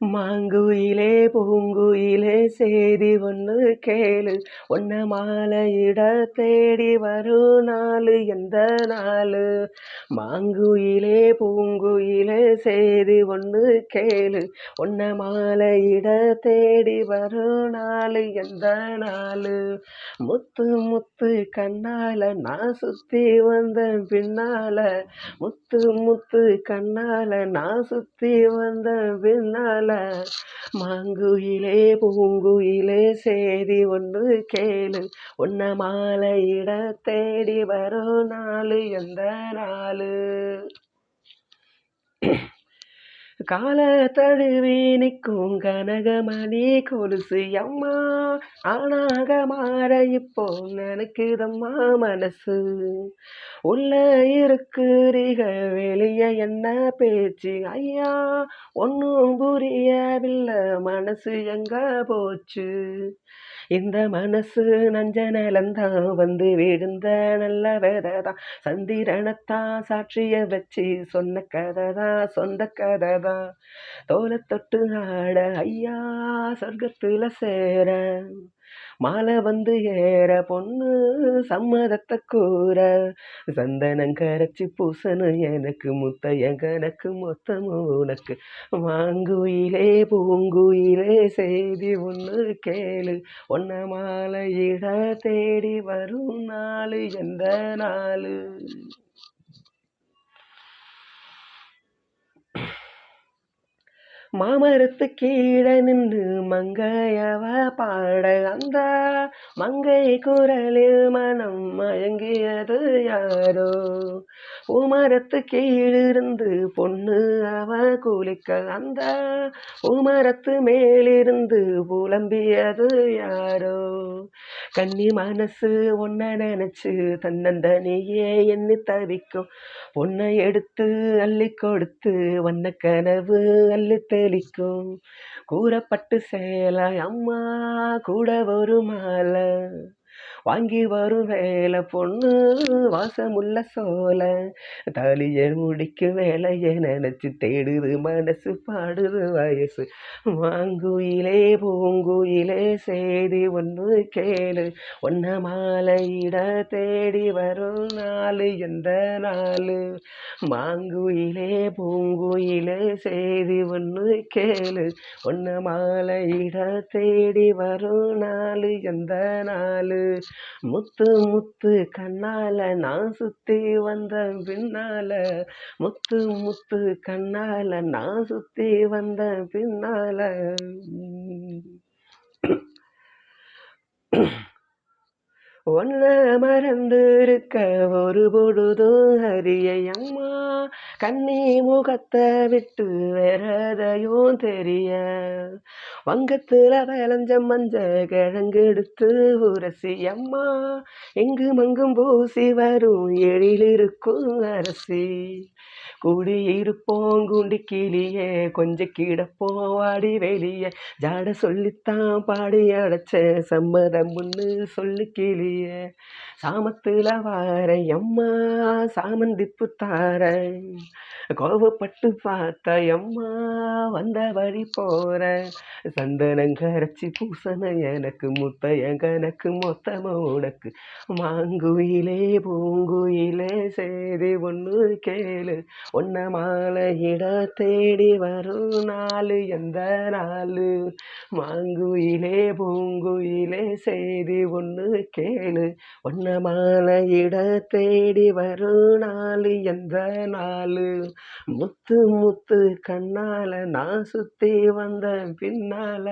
மாங்குயிலே பூங்குயிலே செய்தி ஒன்று கேளு. ஒன்ன மாலையிட தேடி வரும் நாள் எந்த நாள்? மாங்குயிலே பூங்குயிலே செய்தி ஒன்று கேளு. ஒன்ன மாலையிட தேடி வரும் நாள் எந்த நாள்? முத்து முத்து கண்ணால நான் சுத்தி வந்த பின்னால. முத்து முத்து கண்ணால நான் சுத்தி வந்த பின்னால. மாங்குயிலே பூங்குயிலே செய்தி ஒன்று கேளு. உன்ன மாலையிட தேடி வரும் நாள் எந்த நாள்? கால தழுவே நிற்கும் கனகமணி கொலுசு அம்மா. ஆனாக மாற இப்போ நினைக்குதம்மா மனசு. உள்ள இருக்குறீக வெளிய என்ன பேச்சு? ஐயா ஒன்றும் புரியவில்லை மனசு எங்க போச்சு? இந்த மனசு நஞ்ச நிலந்தான் வந்து விழுந்த நல்ல வேததான். சந்திரனத்தான் சாட்சிய வச்சு சொன்ன கதை தான் சொந்த கதை தான் தோலை தொட்டு ஆட ஐயா சொர்க்கத்துல சேர. மாலை வந்து ஏற பொண்ணு சம்மதத்தை கூற. சந்தனம் கரைச்சி பூசணும் எனக்கு முத்த எனக்கு மொத்தம் உனக்கு. வாங்குயிலே பூங்குயிலே செய்தி ஒன்று கேளு. ஒன்ன மாலையிட தேடி வரும் நாள் எந்த நாள்? மாமரத்து கீழே நின்று மங்கையவ பாட அந்த. மங்கை குரலில் மனம் மயங்கியது யாரோ? பூமரத்து கீழிருந்து பொண்ணு அவ குளிக்க அந்த. பூமரத்து மேலிருந்து புலம்பியது யாரோ? கண்ணி மனசு ஒன்ன நினைச்சு தன்னந்தனியே எண்ணி தவிக்கும். பொண்ணை எடுத்து அள்ளி கொடுத்து வண்ண கனவு அள்ளி தெளிக்கும். கூறப்பட்டு சேலை அம்மா கூட ஒரு மாலை. வாங்கி வரும் வேலை பொண்ணு வாசமுள்ள சோல தாலிய முடிக்கும் வேலையை நினைச்சு தேடுது மனசு பாடுது வயசு. வாங்குயிலே பூங்குயிலே செய்தி ஒன்று கேளு. ஒன்ன மாலையிட தேடி வரும் நாளு எந்த நாளு? மாங்குயிலே பூங்குயிலே செய்தி ஒன்று கேளு. ஒன்ன மாலையிட தேடி வரும் நாளு எந்த நாளு? முத்து முத்து கண்ணால நான் சுத்தி வந்த பின்னால. முத்து முத்து கண்ணால நான் சுத்தி வந்த பின்னால. ஒன்ன மறந்து இருக்க ஒரு பொழுதும் ஹரிய அம்மா கண்ணி முகத்தை விட்டு வேறதையும் தெரிய. வங்கத்துல விளைஞ்ச மஞ்ச கிழங்கு எடுத்து உரசி அம்மா எங்கு மங்கும் பூசி வரும் எழில் இருக்கும் அரசி. கூடியிருப்போம் குண்டி கீழியே கொஞ்ச கிடப்போம் வாடி வெளியே. ஜாட சொல்லித்தான் பாடி அடைச்ச சம்மதம் முன்னு சொல்லு கீழியே சாமத்துல வார அம்மா சாமந்திப்பு தார. கோவப்பட்டு பார்த்த அம்மா வந்த வழி போற. சந்தனம் கரைச்சி பூசன எனக்கு முத்த எனக்கு மொத்தம உனக்கு. மாங்குயிலே பூங்குயிலே செய்தி ஒன்று கேளு. ஒன்ன மாலையிட தேடி வரும் நாளு எந்த நாளு? மாங்குயிலே பூங்குயிலே செய்தி ஒன்று கேளு. ஒன்ன இட தேடி வரும் நாள் எந்த நாள்? முத்து முத்து கண்ணால நான் சுத்தி வந்த பின்னால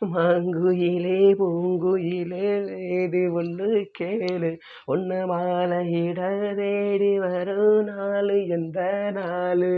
மாங்குயிலே பூங்குயிலே வேதி ஒன்று கேளு. ஒன்ன இட தேடி வரும் நாள் எந்த நாள்?